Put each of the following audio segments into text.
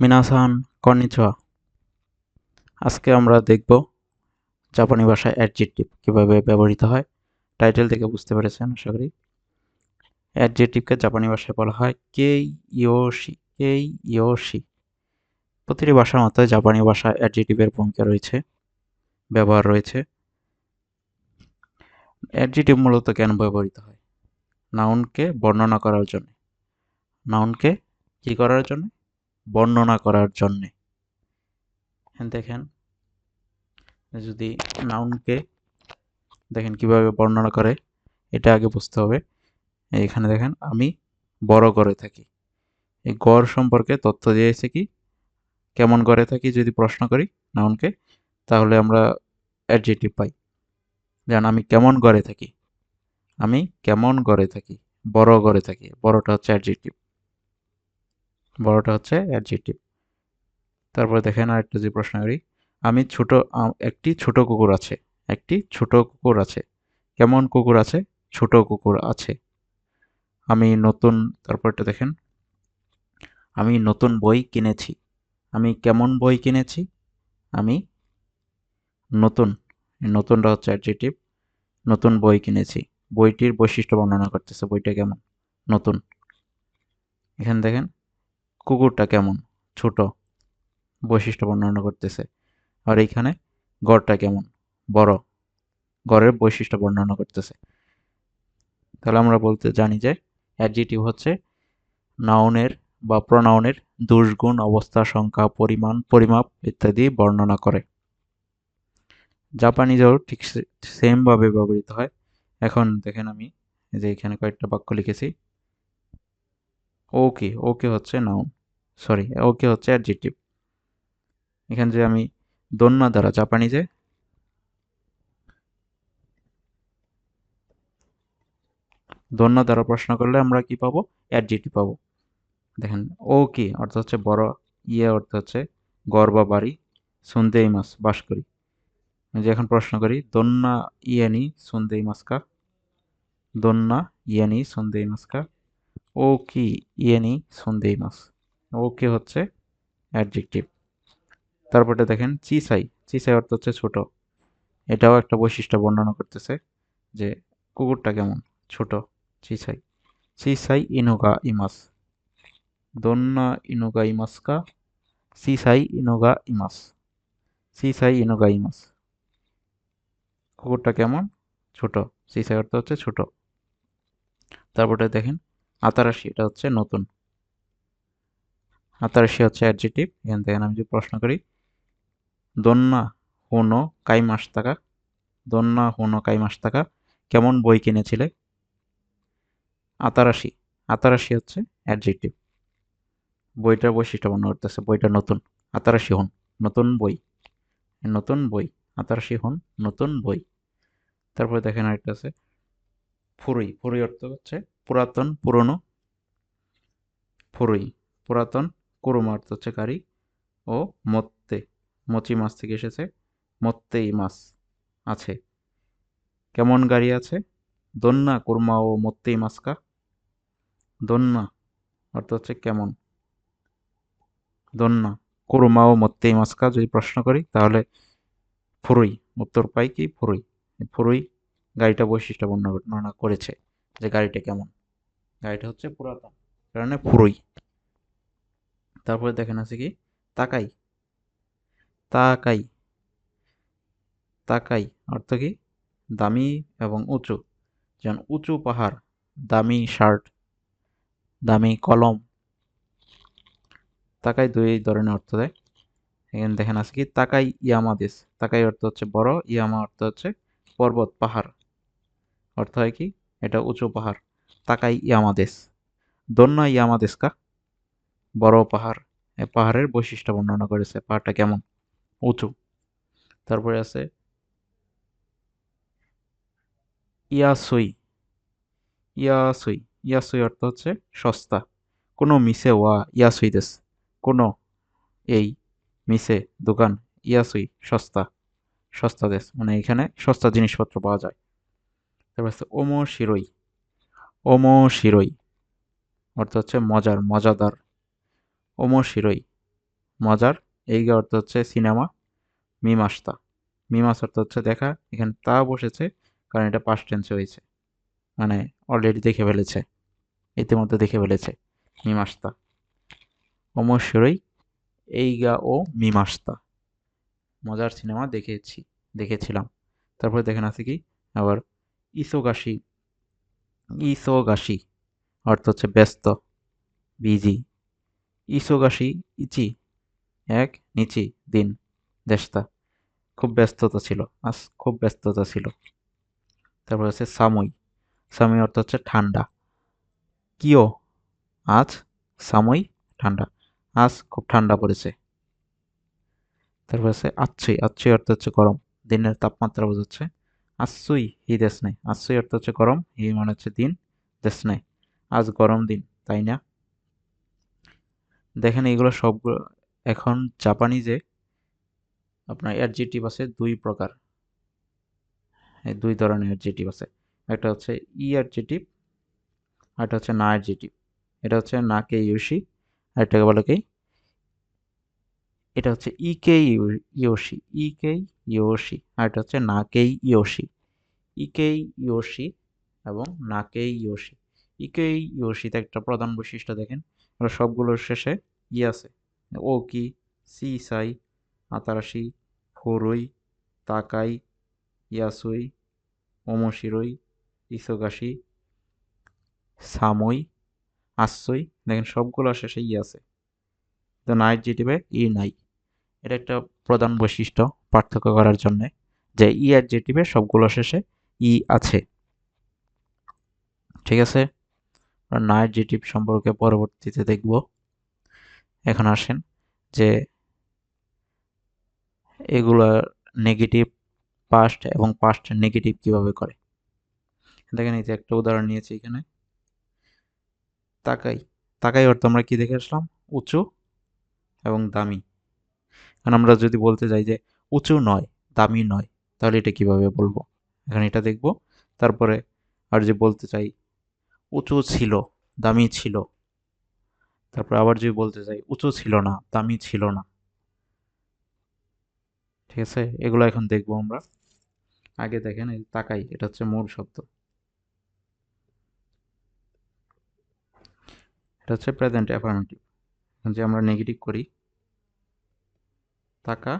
মিনাসান konnichiwa. আজকে আমরা দেখব জাপানি ভাষায় অ্যাডজেক্টিভ কীভাবে ব্যবহৃত হয়। টাইটেল থেকে বুঝতে পেরেছেন, আশা করি। অ্যাডজেক্টিভকে জাপানি ভাষায় বলা হয় কে ইয়োশি কেই ইয়োশি প্রতিটি ভাষার মতো জাপানি ভাষায় অ্যাডজেক্টিভের ভূমিকা রয়েছে, ব্যবহার রয়েছে। অ্যাডজেক্টিভ মূলত কেন ব্যবহৃত হয়? নাউনকে বর্ণনা করার জন্য। নাউনকে কি করার জন্য? বর্ণনা করার জন্যে। দেখেন। যদি নাউনকে দেখেন কীভাবে বর্ণনা করে, এটা আগে বুঝতে হবে। এখানে দেখেন, আমি বড় করে থাকি। এই গড় সম্পর্কে তথ্য দিয়েছে কি? কেমন গড়ে থাকি যদি প্রশ্ন করি নাউনকে তাহলে আমরা অ্যাডজেটিভ পাই। যেন আমি কেমন গড়ে থাকি? আমি কেমন গড়ে থাকি? বড় গড়ে থাকি। বড়টা হচ্ছে অ্যাডজেটিভ বড়টা হচ্ছে অ্যাডজেক্টিভ তারপরে দেখেন আরেকটা যে প্রশ্ন করি, আমি ছোট একটি ছোট কুকুর আছে, একটি ছোট কুকুর আছে। কেমন কুকুর আছে? ছোট কুকুর আছে। আমি নতুন, তারপরটা দেখেন, আমি নতুন বই কিনেছি। আমি কেমন বই কিনেছি? আমি নতুন, নতুনটা হচ্ছে অ্যাডজেক্টিভ নতুন বই কিনেছি। বইটির বৈশিষ্ট্য বর্ণনা করতেছে, বইটা কেমন? নতুন। এখানে দেখেন কুকুরটা কেমন? ছোট। বৈশিষ্ট্য বর্ণনা করতেছে। আর এইখানে গড়টা কেমন? বড়। গড়ের বৈশিষ্ট্য বর্ণনা করতেছে। তাহলে আমরা বলতে জানি যে অ্যাডজেটিভ হচ্ছে নাউনের বা প্রনাউনের দুর্গুণ অবস্থা, সংখ্যা, পরিমাণ, পরিমাপ ইত্যাদি বর্ণনা করে। জাপানিজও ঠিক সেমভাবে ব্যবহৃত হয়। এখন দেখেন আমি যে এখানে কয়েকটা বাক্য লিখেছি। ওকে ওকে হচ্ছে নাউন সরি ওকে হচ্ছে অ্যাডজেক্টিভ এখানে যে আমি দন্যা দ্বারা জাপানিজে দন্য দ্বারা প্রশ্ন করলে আমরা কি পাবো? অ্যাডজেক্টিভ পাবো। দেখেন ও কি অর্থ হচ্ছে বড় ইয়ে অর্থ হচ্ছে গড় বা বাড়ি সুন্দেই মাস, বাস করি। যে এখন প্রশ্ন করি দন্যা ইয়ানি সুন্দেই মাসকা দন্যা ইয়ানি সুন্দেই মাসকা ও কি ইয়েনি সুন্দেই মাস। ওকে হচ্ছে অ্যাডজেক্টিভ। তারপরে দেখেন, চিসাই। চিসাই অর্থ হচ্ছে ছোট। এটাও একটা বৈশিষ্ট্য বর্ণনা করতেছে যে কুকুরটা কেমন? ছোট, চিসাই। চিসাই ইনোগা ইমাস। দন্না ইনোগা ইমাসকা। সিসাই ইনোগা ইমাস। সিসাই ইনোগা ইমাস। কুকুরটা কেমন? ছোট। সিসাই অর্থ হচ্ছে ছোট। তারপরে দেখেন, আতারাশি। এটা হচ্ছে নতুন। আতারাশি হচ্ছে অ্যাডজেটিভ এখান থেকে আমি যদি প্রশ্ন করি, দন্না হুনো কাই মাস টাকা দন্না হুনো কাই মাস টাকা কেমন বই কিনেছিলে? আতারাশি আতারাশি হচ্ছে অ্যাডজেক্টিভ বইটার বৈশিষ্ট্য বর্ণনা করতেছে বইটা নতুন। আতারাশি হন, নতুন বই। নতুন বই আতারাশি হন, নতুন বই। তারপরে দেখেন আরেকটা আছে, ফুরুই। ফুরুই অর্থ হচ্ছে পুরাতন, পুরনো। ফুরুই। পুরাতন কুরুমা হচ্ছে কারি ও মত্তে, মচি মাছ থেকে এসেছে, মত্তেই মাছ আছে। কেমন গাড়ি আছে? দন্না, কুরমা ও মত্তেই মাছকা দন্না, অর্থ হচ্ছে কেমন? দন্না, কুরমা ও মত্তেই মাছকা যদি প্রশ্ন করি, তাহলে ফুরুই, উত্তর পাই কি ফুরুই? ফুরুই গাড়িটা বৈশিষ্ট্য বর্ণনা করেছে যে গাড়িটা কেমন? গাড়িটা হচ্ছে পুরাতন কারণে ফুরুই। তারপরে দেখেন আছে কি? তাকাই। তাকাই। তাকাই অর্থ কি? দামি এবং উঁচু। যেমন উঁচু পাহাড়, দামি শার্ট, দামি কলম। তাকাই দুই ধরনের অর্থ দেয়। এখানে দেখেন আছে কি? তাকাই ইয়ামাদেশ তাকাই অর্থ হচ্ছে বড়, ইয়ামা অর্থ হচ্ছে পর্বত, পাহাড়। অর্থ হয় কি? এটা উঁচু পাহাড়। তাকাই ইয়ামাদেশ দন্যা ইয়ামাদেশ কা? বড় পাহাড়। এই পাহাড়ের বৈশিষ্ট্য বর্ণনা করেছে, পাহাড়টা কেমন? উঁচু। তারপরে আছে, ইয়াসুই। ইয়াসুই ইয়াসুই অর্থ হচ্ছে সস্তা। কোনো মিসে ওয়া, ইয়াসুই দেশ। কোনো এই মিসে দোকান, ইয়াসুই সস্তা। সস্তা দেশ মানে এখানে সস্তা জিনিসপত্র পাওয়া যায়। তারপর আছে, ওমো শিরোই। ওমো শিরোই অর্থ হচ্ছে মজার, মজাদার। ওমো শিরোই। মজার, এই অর্থ হচ্ছে সিনেমা মিমাস্তা মিমাস অর্থ হচ্ছে দেখা, এখানে তা বসেছে, কারণ এটা পাস্ট টেন্সে হয়েছে। মানে অলরেডি দেখে ফেলেছে, ইতিমধ্যে দেখে ফেলেছে মিমাস্তা এই গা ও মিমাস্তা মজার সিনেমা দেখেছি, দেখেছিলাম। তারপরে দেখেন আছে কি, আবার ইসোগাশি ইসোগাশি, অর্থ হচ্ছে ব্যস্ত, বিজি। ইসোগাশি, ইচি, এক, নিচি, দিন, দেশতা। খুব ব্যস্ততা ছিল আজ খুব ব্যস্ততা ছিল। তারপর আছে সামুই সামুই অর্থ হচ্ছে ঠান্ডা। কিও, আজ সামুই ঠান্ডা। আজ খুব ঠান্ডা পড়েছে। তারপর আছে আচ্ছই। আচ্ছই অর্থ হচ্ছে গরম। দিনের তাপমাত্রা বোঝাচ্ছে আচ্ছুই, হি দেশ নেই। আচ্ছুই অর্থ হচ্ছে গরম, হি মানে হচ্ছে দিন, দেশ নেই। আজ গরম দিন, তাই না? দেখেন এগুলো সবগুলো এখন জাপানিজে আপনার অ্যাডজেটিভ আছে দুই প্রকার। দুই ধরনের অ্যাডজেটিভ আছে। একটা হচ্ছে ই অ্যাডজেটিভ একটা হচ্ছে না অ্যাডজেটিভ এটা হচ্ছে না কে ইউসি আর এটাকে বলে কি? এটা হচ্ছে ই কে ইয়োশি, ই কে ইয়োশি আর এটা হচ্ছে না কে ইয়োশি। ই কে ইয়োশি এবং না কে ইয়োশি। ই কে ইয়োশিতে একটা প্রধান বৈশিষ্ট্য দেখেন। সবগুলোর শেষে ই আছে। ও কি, সি সাই, আতারাশি, ফুরুই, তাকাই, ইয়াসুই, ওমশিরই, ইসোগাশি, সামই আশ্রয় দেখেন সবগুলো শেষে ই আছে। তো নাইট জিটিভে ই নাই। এটা একটা প্রধান বৈশিষ্ট্য পার্থক্য করার জন্য যে ই আর জেটিভে সবগুলো শেষে ই আছে। ঠিক আছে? নাইট জেটিভ সম্পর্কে পরবর্তীতে দেখব। এখন আসেন যে এগুলা নেগেটিভ পাস্ট এবং পাস্ট নেগেটিভ কীভাবে করে। দেখেন এই যে একটা উদাহরণ নিয়েছি এখানে। তাকাই তাকাই অর্থ আমরা কি দেখে আসলাম? উঁচু এবং দামি। এখন আমরা যদি বলতে যাই যে উঁচু নয়, দামি নয়, তাহলে এটা কীভাবে বলব? এখন এটা দেখব, তারপরে আর যে বলতে চাই উঁচু ছিল, দামি ছিল। তারপর আবার যদি বলতে চাই উঁচু ছিল না, দামি ছিল না। ঠিক আছে? এগুলো এখন দেখব আমরা। আগে দেখেন, এই তাকাই, এটা হচ্ছে মূল শব্দ। এটা হচ্ছে প্রেজেন্ট অ্যাফার্মেটিভ যে আমরা নেগেটিভ করি, তাকা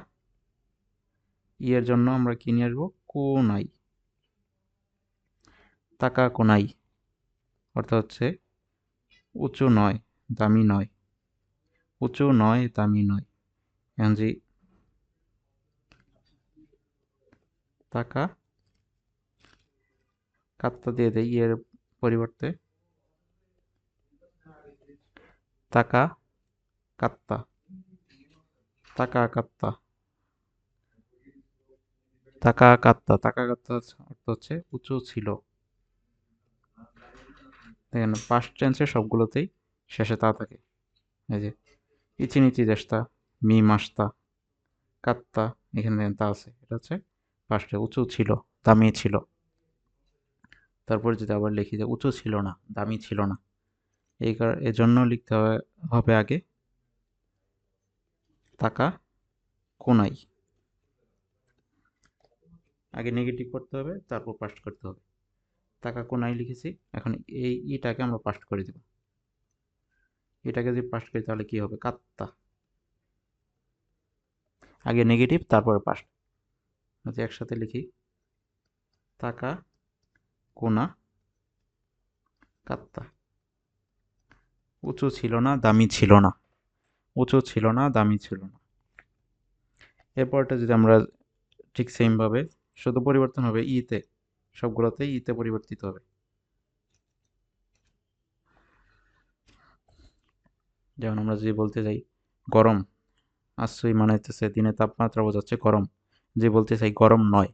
ইয়ের জন্য আমরা কি নিয়ে আসব? কোনাই তাকা কোনাই অর্থাৎ হচ্ছে উঁচু নয়, দামি নয়। উঁচু নয়, দামি নয়। এখন যে টাকা কাত্তা দিয়ে দেয় ইয়ের পরিবর্তে, টাকা কাত্তা টাকা কাত্তা টাকা কাত্তা টাকা কাত্তা অর্থ হচ্ছে উঁচু ছিল। দেখেন পাস্ট টেন্সে সবগুলোতেই শেষে তা থাকে। এই যে ইচি নিচি দেশতা মি মাসতা কাত্তা, এখানে তা আছে। এটা হচ্ছে পাঁচটা উঁচু ছিল, দামি ছিল। তারপর যদি আবার লিখি যে উঁচু ছিল না, দামি ছিল না, এই এজন্য লিখতে হবে আগে টাকা কোনাই। আগে নেগেটিভ করতে হবে, তারপর পাস্ট করতে হবে। টাকা কোনাই লিখেছি, এখন এই ইটাকে আমরা পাস্ট করে দেব। এটাকে যদি পাস্ট করি তাহলে কি হবে? কাত্তা। আগে নেগেটিভ তারপরে পাস্ট যদি একসাথে লিখি, টাকা কোনা, কাত্তা। উঁচু ছিল না, দামি ছিল না। উঁচু ছিল না, দামি ছিল না। এরপরটা যদি আমরা ঠিক সেমভাবে শুধু পরিবর্তন হবে ইতে সবগুলোতেই ইতে পরিবর্তিত হবে। যেমন আমরা যদি বলতে যাই গরম। আশ্রয় মানে হচ্ছে দিনের তাপমাত্রা বোঝাচ্ছে গরম। যে বলতে চাই গরম নয়,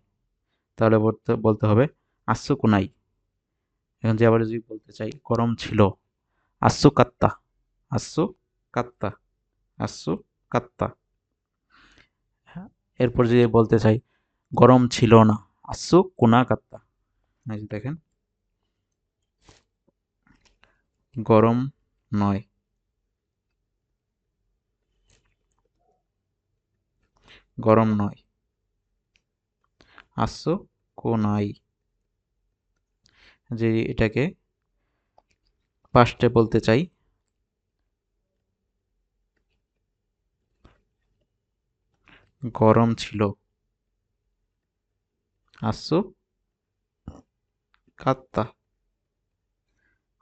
তাহলে বলতে হবে আশ্রুকুনাই এখন যে আবার যদি বলতে চাই গরম ছিল আশ্রু কাত্তা আশ্রু কাত্তা আশ্রু কাত্তা এরপর যদি বলতে চাই গরম ছিল না আশ্রু কোনা কাত্তা দেখেন। গরম নয়। গরম নয়। আসো কোনাই যে এটাকে পাস্টে বলতে চাই। গরম ছিল। আসু কাত্তা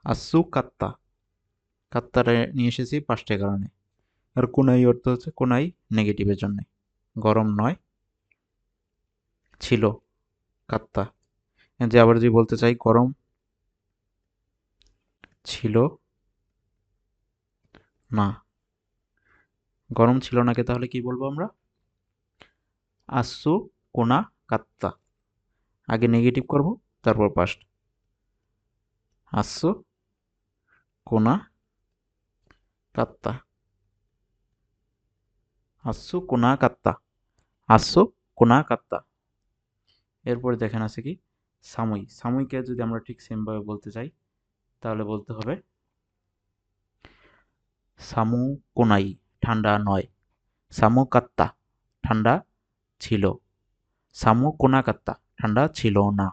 আসু কাত্তা কাত্তাটা নিয়ে এসেছি পাঁচটা কারণে আর কোনাই অর্থ হচ্ছে কোনাই নেগেটিভের জন্য গরম নয় ছিল কাত্তা যে আবার যদি বলতে চাই গরম ছিল না গরম ছিল নাকে তাহলে কি বলব আমরা আসু কোনা কাত্তা আগে নেগেটিভ করব তারপর পাস্ট আসু কোনা, কাত্তা। আসু কোনা, কাত্তা। আসু কোনা, কাত্তা। এরপরে দেখেন আছে কি? সাময়িক। সাময়িকে যদি আমরা ঠিক সেমভাবে বলতে চাই, তাহলে বলতে হবে সামু কোনাই, ঠান্ডা নয়। সামু কাত্তা, ঠান্ডা ছিল। সামু কোনা কাত্তা, ঠান্ডা ছিল না।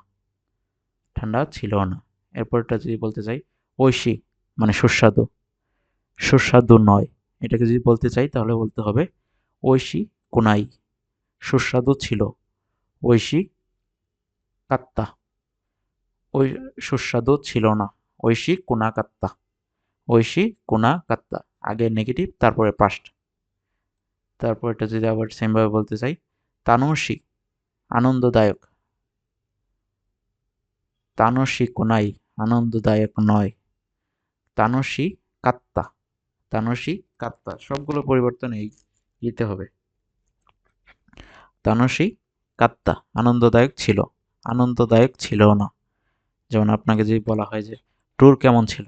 ঠান্ডা ছিল না। এরপরটা যদি বলতে চাই, ঐশী মানে সুস্বাদু। সুস্বাদু নয়। এটাকে যদি বলতে চাই, তাহলে বলতে হবে ঐশী কোনাই। সুস্বাদু ছিল। ঐশী কাত্তা। ওই সুস্বাদু ছিল না। ঐশী কোনা কাত্তা। ঐশী কোনা কাত্তা। আগে নেগেটিভ তারপরে পাস্ট তারপর এটা যদি আবার সেমভাবে বলতে চাই তানসী আনন্দদায়ক। তানসী কোনাই। আনন্দদায়ক নয়। তানসী কাত্তা। তানসী কাত্তা। সবগুলো পরিবর্তন এই দিতে হবে। তানসী কাত্তা আনন্দদায়ক ছিল। আনন্দদায়ক ছিল না। যেমন আপনাকে যদি বলা হয় যে ট্যুর কেমন ছিল?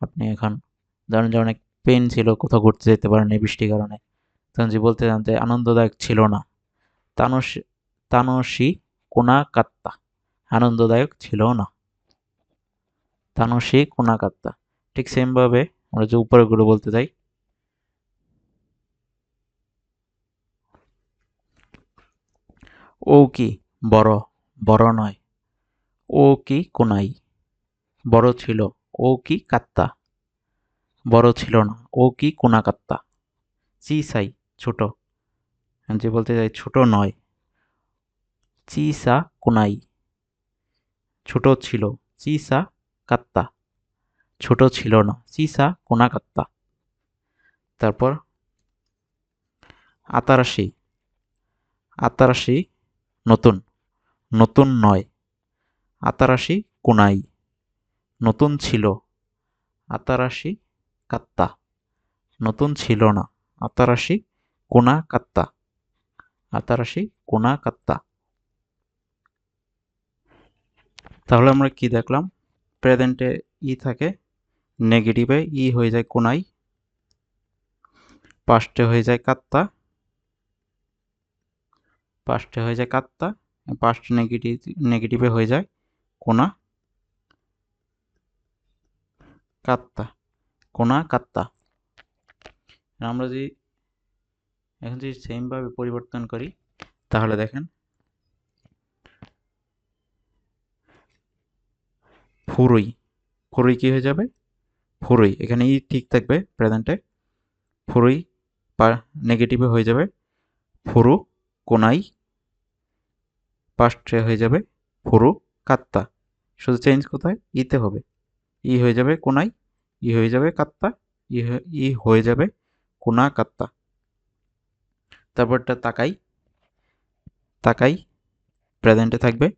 আপনি এখন ধরেন যে অনেক পেন ছিল, কোথাও ঘুরতে যেতে পারেন এই বৃষ্টির কারণে। তখন যে বলতে জানতে আনন্দদায়ক ছিল না। তানসী তানসী কোনা কাত্তা আনন্দদায়ক ছিল না। তানসী কোনা কাত্তা ঠিক সেমভাবে আমরা যে উপরে উপরেগুলো বলতে চাই। ও কি বড় বড় নয়। ও কি কোনাই। বড় ছিল, ও কি কাত্তা। বড় ছিল না, ও কি কোনাকাত্তা। চি সাই, ছোট। যে বলতে চাই, ছোট নয়। চিসা কোনাই। ছোট ছিল চিসা কাত্তা। ছোট ছিল না। চিসা কোনা কাত্তা। তারপর আতারাশি। আতারাশি নতুন। নতুন নয়। আতারাশি কোনাই। নতুন ছিল। আতারাশি কাত্তা। নতুন ছিল না। আতারাশি কোনা কাত্তা। আতারাশি কোনা কাত্তা। তাহলে আমরা কি দেখলাম? প্রেজেন্টে ই থাকে নেগেটিভে ই হয়ে যায় কোনাই পাস্টে হয়ে যায় কাত্তা পাস্টে হয়ে যায় কাত্তা পাস্ট নেগেটিভ নেগেটিভে হয়ে যায় কোনা কাত্তা কোনা কাত্তা। আমরা যদি এখন যদি সেমভাবে পরিবর্তন করি, তাহলে দেখেন ফুরুই। ফুরুই কি হয়ে যাবে? ফুরুই। এখানে ই ঠিক থাকবে প্রেজেন্টে ফুরুই পা নেগেটিভে হয়ে যাবে। ফুরু কোনাই পাস্টে হয়ে যাবে। ফুরু কাত্তা। শুধু চেঞ্জ কোথায়? ইতে হবে। ই হয়ে যাবে কোনাই। ই হয়ে যাবে কাত্তা। ই ই হয়ে যাবে কোনা কাত্তা। তারপরটা তাকাই। তাকাই। প্রেজেন্টে থাকবে।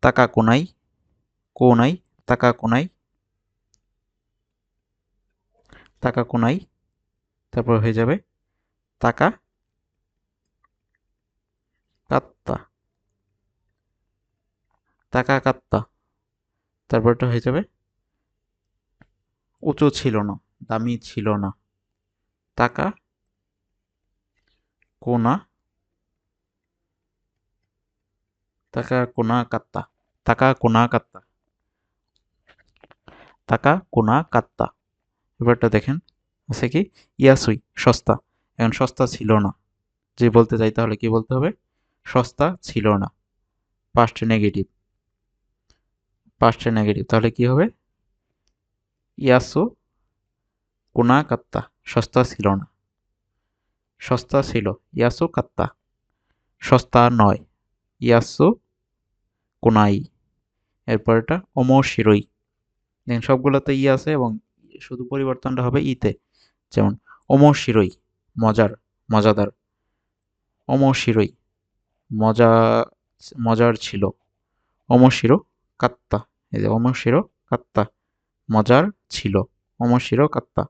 তাকা কোনাই। কোনাই তাকা কোনাই তাকা কোনাই তারপর হয়ে যাবে তাকা কাত্তা। তাকা কাত্তা, তারপরটা হয়ে যাবে উঁচু ছিল না, দামি ছিল না। তাকা কোনা তাকা কোনা কাত্তা তাকা কোনা কাত্তা। তাকা কোনা, কাত্তা। এবারটা দেখেন, আছে কি? ইয়াসুই, সস্তা। এখন সস্তা ছিল না। যে বলতে চাই তাহলে কি বলতে হবে? সস্তা ছিল না। পাস্ট নেগেটিভ পাস্ট নেগেটিভ তাহলে কি হবে? ইয়াসু, কোনা, কাত্তা। সস্তা ছিল না। সস্তা ছিল। ইয়াসু, কাত্তা। সস্তা নয়। ইয়াসু, কোনাই। এরপর এটা অমশিরই দেখেন সবগুলোতে ই আছে এবং শুধু পরিবর্তনটা হবে ইতে। যেমন অমশিরই মজার, মজাদার। অমশিরই মজা, মজার ছিল। অমশিরো কাত্তা। এই যে অমশিরো কাত্তা। মজার ছিল। অমশিরো কাত্তা।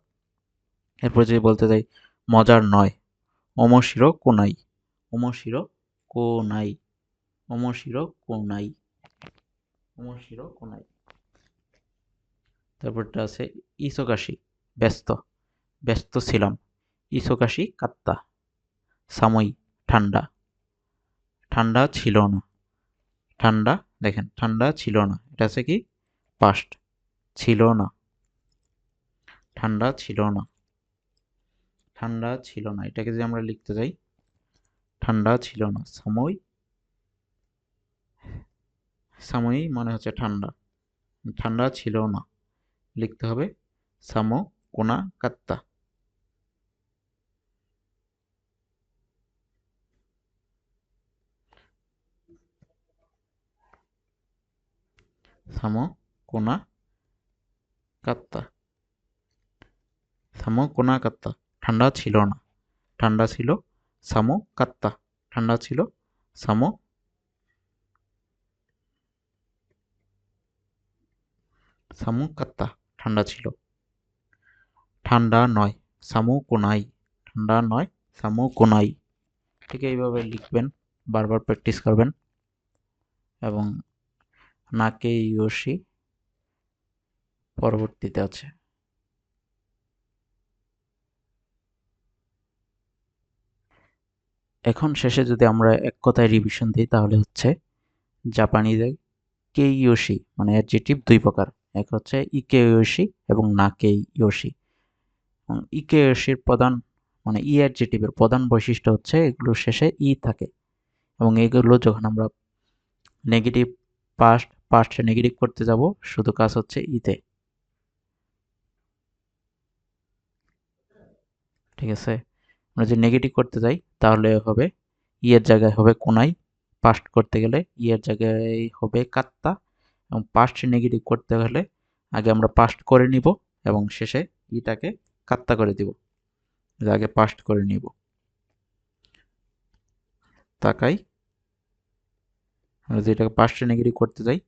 এরপর যদি বলতে চাই মজার নয়। অমশিরো কোনাই। অমশিরো কোনাই। অমশিরো কোনাই। অমশিরো কোনাই। তারপরটা আছে ইসোকাশি, ব্যস্ত ব্যস্ত ছিলাম। ইসোকাশি কাত্তা সাময়ী ঠান্ডা। ঠান্ডা ছিল না। ঠান্ডা, দেখেন, ঠান্ডা ছিল না। এটা আছে কি? পাস্ট ছিল না। ঠান্ডা ছিল না। ঠান্ডা ছিল না। এটাকে যদি আমরা লিখতে যাই ঠান্ডা ছিল না। সময় সময় মানে হচ্ছে ঠান্ডা। ঠান্ডা ছিল না। লিখতে হবে সামো কোনা কাত্তা সামো কোনা কাত্তা সামো কোনা কাত্তা ঠান্ডা ছিল না। ঠান্ডা ছিল সামো কাত্তা ঠান্ডা ছিল সামো সামু কাত্তা ঠান্ডা ছিল। ঠান্ডা নয়, সামু কোনাই। ঠান্ডা নয়, সামু কোনাই। ঠিক এইভাবে লিখবেন, বারবার প্র্যাকটিস করবেন। এবং নাকে ইয়োশি পরবর্তীতে আছে। এখন শেষে যদি আমরা এক কথায় রিভিশন দিই, তাহলে হচ্ছে জাপানিদের কেইয়োশি মানে অ্যাডজেটিভ দুই প্রকার। এক হচ্ছে ইকেয়োশি এবং নাকে ইয়োশি। ইকেয়োশির প্রধান মানে ই অ্যাডজেটিভের প্রধান বৈশিষ্ট্য হচ্ছে এগুলো শেষে ই থাকে। এবং এগুলো যখন আমরা নেগেটিভ পাস্ট পাস্টে নেগেটিভ করতে যাব, শুধু কাজ হচ্ছে ইতে ঠিক আছে? আমরা যদি নেগেটিভ করতে যাই, তাহলে হবে ইয়ের জায়গায় হবে কোনাই পাস্ট করতে গেলে ইয়ের জায়গায় হবে কাত্তা। এবং পাস্ট নেগেটিভ করতে হলে আগে আমরা পাস্ট করে নিব এবং শেষে ইটাকে কাত্তা করে দিব। আগে পাস্ট করে নিব। তাকাই। আমরা যদি এটাকে পাস্টে নেগেটিভ করতে যাই,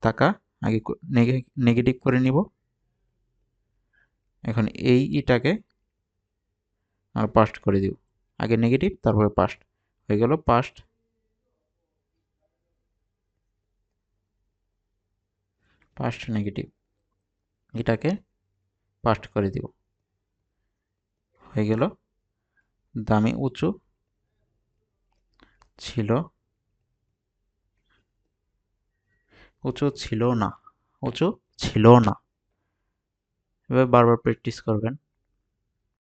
তাকা, আগে নেগেটিভ করে নিব। এখন এই ইটাকে আর পাস্ট করে দিব। আগে নেগেটিভ তারপরে পাস্ট হয়ে গেল পাস্ট পাস্ট নেগেটিভ এটাকে পাস্ট করে দিব। হয়ে গেল। দামি উঁচু ছিল। উঁচু ছিল না। উঁচু ছিল না। এভাবে বারবার প্র্যাকটিস করবেন।